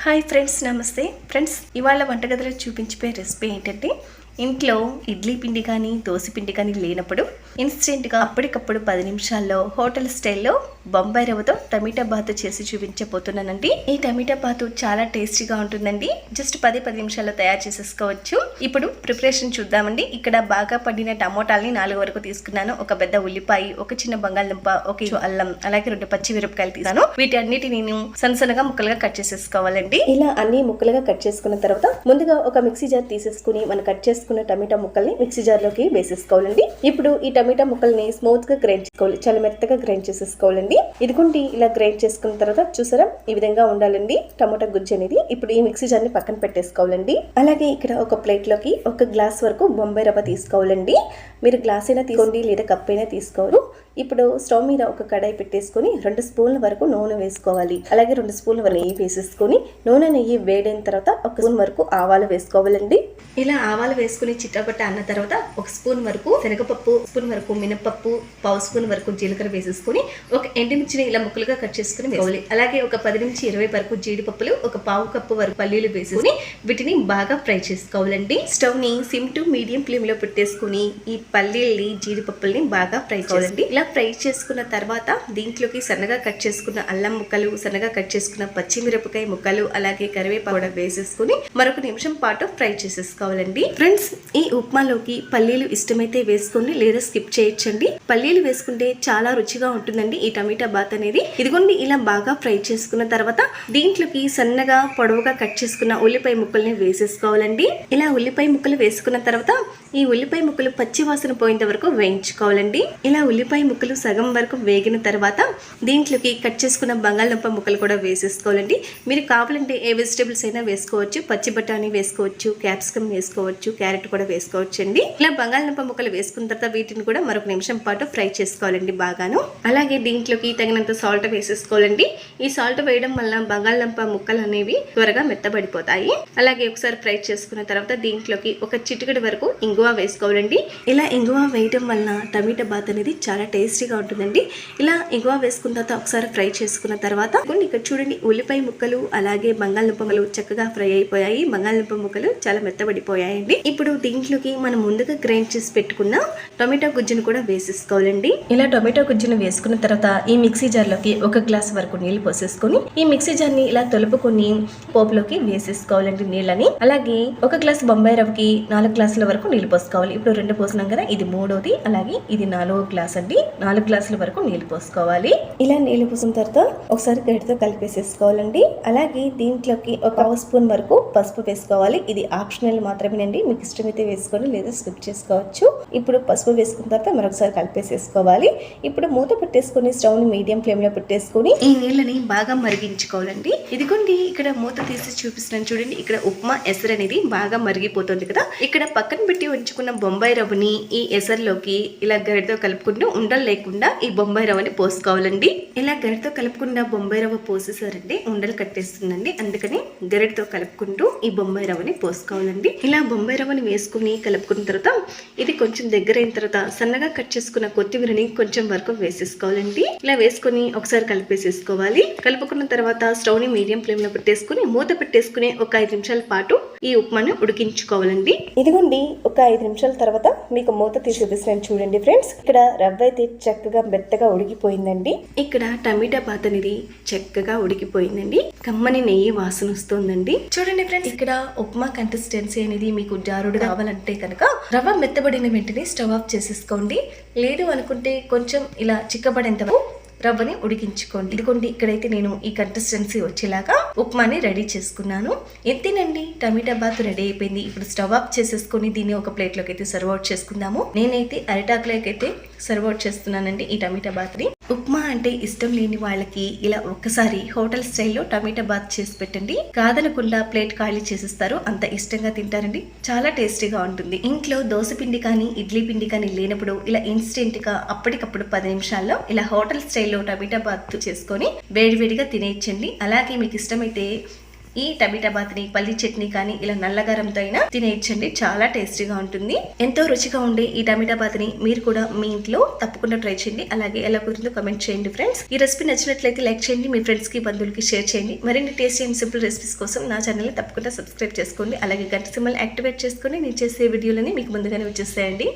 Hi friends నమస్తే. Friends ఇవాళ వంటగదిలో చూపించిపోయే రెసిపీ ఏంటంటే ఇంట్లో ఇడ్లీ పిండి కానీ దోశ పిండి కానీ లేనప్పుడు ఇన్స్టెంట్గా అప్పటికప్పుడు పది నిమిషాల్లో హోటల్ స్టైల్లో బొంబాయి రవ్వతో టమాటా బాత్ చేసి చూపించబోతున్నానండి. ఈ టమాటా బాత్ చాలా టేస్టీగా ఉంటుందండి. జస్ట్ పది పది నిమిషాల్లో తయారు చేసేసుకోవచ్చు. ఇప్పుడు ప్రిపరేషన్ చూద్దామండి. ఇక్కడ బాగా పడిన టమోటాలని నాలుగు వరకు తీసుకున్నాను. ఒక పెద్ద ఉల్లిపాయ ఒక చిన్న బంగాళదుంప ఒక అల్లం అలాగే రెండు పచ్చి మిరపకాయలు తీసాను వీటన్నిటిని నేను సన్నసన్నగా ముక్కలుగా కట్ చేసేసుకోవాలండి. ఇలా అన్ని ముక్కలుగా కట్ చేసుకున్న తర్వాత ముందుగా ఒక మిక్సీ జార్ తీసేసుకుని మనం కట్ చేసుకున్న టమాటా ముక్కల్ని మిక్సీ జార్లోకి వేసేసుకోవాలండి. ఇప్పుడు ఈ టమాటా ముక్కల్ని స్మూత్గా గ్రైండ్ చేసుకోవాలి. చాలా మెత్తగా గ్రైండ్ చేసేసుకోవాలండి. ఇదిగోండి ఇలా గ్రైండ్ చేసుకున్న తర్వాత చూసారా? ఈ విధంగా ఉండాలండి. టమాటా గుజ్జు అనేది ఇప్పుడు ఈ మిక్సీ జార్ని పక్కన పెట్టేసుకోవాలండి. అలాగే ఇక్కడ ఒక ప్లేట్లోకి ఒక గ్లాస్ వరకు బొంబాయి రవ్వ తీసుకోవాలండి. మీరు గ్లాస్ అయినా తీసుకోండి లేదా కప్ అయినా తీసుకోరు. ఇప్పుడు స్టవ్ మీద ఒక కడాయి పెట్టేసుకొని రెండు స్పూన్ల వరకు నూనె వేసుకోవాలి. అలాగే రెండు స్పూన్ల వరకు నెయ్యి వేసేసుకొని నూనె నెయ్యి వేడైన తర్వాత ఒక స్పూన్ వరకు ఆవాలు వేసుకోవాలండి. ఇలా ఆవాలు వేసుకుని చిట్టపట్ట అన్న తర్వాత ఒక స్పూన్ వరకు శనగపప్పు స్పూన్ వరకు మినపప్పు పావు స్పూన్ వరకు జీలకర్ర వేసేసుకుని ఒక ఎండుమిర్చిని ఇలా ముక్కలుగా కట్ చేసుకుని వేసుకోవాలి. అలాగే ఒక పది నుంచి ఇరవై వరకు జీడిపప్పులు ఒక పావు కప్పు వరకు పల్లీలు వేసుకుని వీటిని బాగా ఫ్రై చేసుకోవాలండి. స్టవ్ని సిమ్ టు మీడియం ఫ్లేమ్లో పెట్టేసుకుని ఈ పల్లీల్ని జీడిపప్పుల్ని బాగా ఫ్రై చేసుకోవాలండి ఇలా ఫ్రై చేసుకున్న తర్వాత దీంట్లోకి సన్నగా కట్ చేసుకున్న అల్లం ముక్కలు సన్నగా కట్ చేసుకున్న పచ్చిమిరపకాయ ముక్కలు అలాగే కరివేపాకు కూడా వేసేసుకుని మరొక నిమిషం పాటు ఫ్రై చేసేసుకోవాలండి. ఫ్రెండ్స్ ఈ ఉప్మాలోకి పల్లీలు ఇష్టమైతే వేసుకోండి లేదా స్కిప్ చేయొచ్చండి. పల్లీలు వేసుకుంటే చాలా రుచిగా ఉంటుందండి ఈ టమాటా బాత్ అనేది. ఇదిగోండి ఇలా బాగా ఫ్రై చేసుకున్న తర్వాత దీంట్లోకి సన్నగా పొడవుగా కట్ చేసుకున్న ఉల్లిపాయ ముక్కల్ని వేసేసుకోవాలండి. ఇలా ఉల్లిపాయ ముక్కలు వేసుకున్న తర్వాత ఈ ఉల్లిపాయ ముక్కలు పచ్చి వాసన పోయేంత వరకు వేయించుకోవాలండి. ఇలా ఉల్లిపాయ ముక్కలు సగం వరకు వేగిన తర్వాత దీంట్లోకి కట్ చేసుకున్న బంగాళదుంప ముక్కలు కూడా వేసేసుకోవాలండి. మీరు కావాలంటే ఏ వెజిటేబుల్స్ అయినా వేసుకోవచ్చు. పచ్చి బఠానీ వేసుకోవచ్చు క్యాప్సికమ్ వేసుకోవచ్చు క్యారెట్ కూడా వేసుకోవచ్చు అండి ఇలా బంగాళదుంప ముక్కలు వేసుకున్న తర్వాత వీటిని కూడా మరొక నిమిషం పాటు ఫ్రై చేసుకోవాలండి బాగాను. అలాగే దీంట్లోకి తగినంత సాల్ట్ వేసేసుకోవాలండి. ఈ సాల్ట్ వేయడం వల్ల బంగాళదుంప ముక్కలు అనేవి త్వరగా మెత్తబడిపోతాయి. అలాగే ఒకసారి ఫ్రై చేసుకున్న తర్వాత దీంట్లోకి ఒక చిటికడి వరకు ఇంగువ వేసుకోవాలండి. ఇలా ఇంగువ వేయటం వల్ల టమాటా బాత్ అనేది చాలా టేస్టీగా ఉంటుందండి. ఇలా ఇంగువ వేసుకున్న తర్వాత ఒకసారి ఫ్రై చేసుకున్న తర్వాత ఇక్కడ చూడండి ఉల్లిపాయ ముక్కలు అలాగే బంగాళదుంప ముక్కలు చక్కగా ఫ్రై అయిపోయాయి. బంగాళదుంప ముక్కలు చాలా మెత్తబడిపోయాయండి. ఇప్పుడు దీంట్లోకి మనం ముందుగా గ్రైండ్ చేసి పెట్టుకున్న టొమాటో గుజ్జును కూడా వేసేసుకోవాలండి. ఇలా టొమాటో గుజ్జును వేసుకున్న తర్వాత ఈ మిక్సీ జార్లోకి ఒక గ్లాస్ వరకు నీళ్ళు పోసేసుకొని ఈ మిక్సీ జార్ని ఇలా తొలుపుకొని పోపులోకి వేసేసుకోవాలండి నీళ్ళని. అలాగే ఒక గ్లాస్ బొంబాయి రవ్వకి నాలుగు గ్లాసుల వరకు నీళ్ళు పోసుకోవాలి ఇప్పుడు రెండు పోసినాం కదా ఇది మూడోది అలాగే ఇది నాలుగో గ్లాస్ అండి. నాలుగు గ్లాసుల వరకు నీళ్ళు పోసుకోవాలి. ఇలా నీళ్ళు పోసిన తర్వాత ఒకసారి గడితో కలిపేసేసుకోవాలండి. అలాగే దీంట్లోకి ఒక పావు స్పూన్ వరకు పసుపు వేసుకోవాలి. ఇది ఆప్షనల్ మాత్రమేనండి. మీకు ఇష్టమైతే వేసుకొని లేదా స్కిప్ చేసుకోవచ్చు. ఇప్పుడు పసుపు వేసుకున్న తర్వాత మరొకసారి కలిపేసేసుకోవాలి. ఇప్పుడు మూత పెట్టేసుకుని స్టవ్ని మీడియం ఫ్లేమ్లో పెట్టేసుకుని ఈ నీళ్ళని బాగా మరిగించుకోవాలండి. ఇదిగోండి ఇక్కడ మూత తీసి చూపిస్తున్నాను చూడండి. ఇక్కడ ఉప్మా ఎసరు అనేది బాగా మరిగిపోతుంది కదా. ఇక్కడ పక్కన పెట్టి ఉంచుకున్న బొంబాయి రవ్వని ఈ ఎసర్లోకి ఇలా గరిటతో కలుపుకుంటూ ఉండలు లేకుండా ఈ బొంబాయి రవ్వని పోసుకోవాలండి. ఇలా గరిటతో కలుపుకుండా బొంబాయి రవ్వ పోసేసారంటే ఉండలు కట్టేస్తుందండి. అందుకని గరిటతో కలుపుకుంటూ ఈ బొంబాయి రవ్వని పోసుకోవాలండి. ఇలా బొంబాయి రవ్వని వేసుకుని కలుపుకున్న తర్వాత ఇది కొంచెం దగ్గర అయిన తర్వాత సన్నగా కట్ చేసుకున్న కొత్తిమీరని కొంచెం వరకు వేసేసుకోవాలండి. ఇలా వేసుకొని ఒకసారి కలిపేసేసుకోవాలి. కలుపుకున్న తర్వాత స్టవ్ని మీడియం ఫ్లేమ్లో పెట్టేసుకుని మూత పెట్టేసుకుని ఒక ఐదు నిమిషాల పాటు ఈ ఉప్మాను ఉడికించుకోవాలండి. ఇదిగోండి ఒక ఐదు నిమిషాల తర్వాత మీకు మూత తీసి చూపిస్తున్నాను చూడండి ఫ్రెండ్స్. ఇక్కడ రవ్వ అయితే చక్కగా మెత్తగా ఉడికిపోయిందండి. ఇక్కడ టమాటా పాత అనేది చక్కగా ఉడికిపోయిందండి. కమ్మని నెయ్యి వాసన వస్తుందండి. చూడండి ఫ్రెండ్స్ ఇక్కడ ఉప్మా కన్సిస్టెన్సీ అనేది మీకు జారుడు కావాలంటే కనుక రవ్వ మెత్తబడిన వెంటనే స్టవ్ ఆఫ్ చేసేసుకోండి. లేదు అనుకుంటే కొంచెం ఇలా చిక్కబడేంత రవ్వని ఉడికించుకోండి. ఇదిగోండి ఇక్కడైతే నేను ఈ కన్సిస్టెన్సీ వచ్చేలాగా ఉప్మాని రెడీ చేసుకున్నాను. ఎంతేనండి టమాటా బాత్ రెడీ అయిపోయింది. ఇప్పుడు స్టవ్ ఆఫ్ చేసేసుకొని దీన్ని ఒక ప్లేట్లోకి అయితే సర్వ్ అవుట్ చేసుకుందాము. నేనైతే అరిటాకులకైతే అయితే సర్వ్ అవుట్ చేస్తున్నానండి ఈ టమాటా బాత్ని. ఉప్మా అంటే ఇష్టం లేని వాళ్ళకి ఇలా ఒక్కసారి హోటల్ స్టైల్లో టమాటా బాత్ చేసి పెట్టండి. కాదనకుండా ప్లేట్ ఖాళీ చేసేస్తారు. అంత ఇష్టంగా తింటారండి. చాలా టేస్టీగా ఉంటుంది. ఇంట్లో దోశ పిండి కానీ ఇడ్లీ పిండి కానీ లేనప్పుడు ఇలా ఇన్స్టెంట్గా అప్పటికప్పుడు పది నిమిషాల్లో ఇలా హోటల్ స్టైల్లో టమాటా బాత్ చేసుకొని వేడివేడిగా తినేయచ్చండి. అలాగే మీకు ఇష్టమైతే ఈ టమాటా బాత్ని పల్లి చట్నీ కానీ ఇలా నల్లగారంతో అయినా తినేయచ్చండి. చాలా టేస్టీగా ఉంటుంది. ఎంతో రుచిగా ఉండే ఈ టమాటా బాత్ని మీరు కూడా మీ ఇంట్లో తప్పకుండా ట్రై చేయండి. అలాగే ఎలా కుదిరిందో కమెంట్ చేయండి ఫ్రెండ్స్ ఈ రెసిపీ నచ్చినట్లయితే లైక్ చేయండి. మీ ఫ్రెండ్స్కి బంధువులకి షేర్ చేయండి. మరిన్ని టేస్టీ అండ్ సింపుల్ రెసిపీస్ కోసం నా ఛానల్ తప్పకుండా సబ్స్క్రైబ్ చేసుకోండి. అలాగే గంట సింబల్ యాక్టివేట్ చేసుకొని నేను చేసే వీడియోలని మీకు ముందుగానే వచ్చేస్తాయండి.